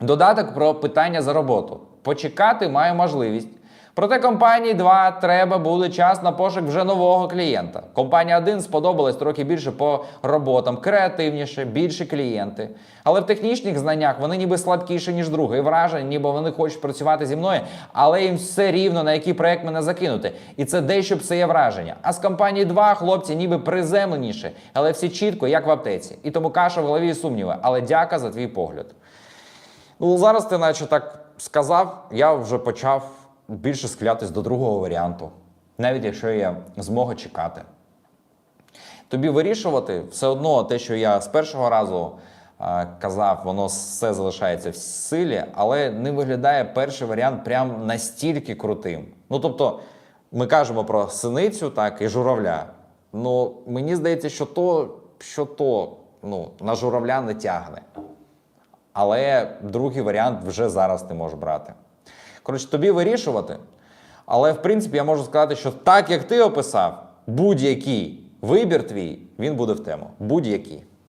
Додаток про питання за роботу. Почекати маю можливість. Проте компанії 2 треба буде час на пошук вже нового клієнта. Компанія 1 сподобалась трохи більше по роботам, креативніше, більше клієнти. Але в технічних знаннях вони ніби слабкіші, ніж друга. І враження, ніби вони хочуть працювати зі мною, але їм все рівно на який проект мене закинути. І це дещо псує враження. А з компанії 2 хлопці ніби приземленіші, але всі чітко, як в аптеці. І тому каша в голові і сумніви. Але дяка за твій погляд. Ну, зараз ти наче так сказав, я вже почав більше схилятись до другого варіанту, навіть якщо є змога чекати. Тобі вирішувати все одно те, що я з першого разу е, казав, воно все залишається в силі, але не виглядає перший варіант прям настільки крутим. Ну тобто, ми кажемо про синицю, так, і журавля. Ну, мені здається, що то, що то ну, на журавля не тягне. Але другий варіант вже зараз ти можеш брати. Коротше, тобі вирішувати. Але в принципі я можу сказати, що так як ти описав, будь-який вибір твій, він буде в тему. Будь-який.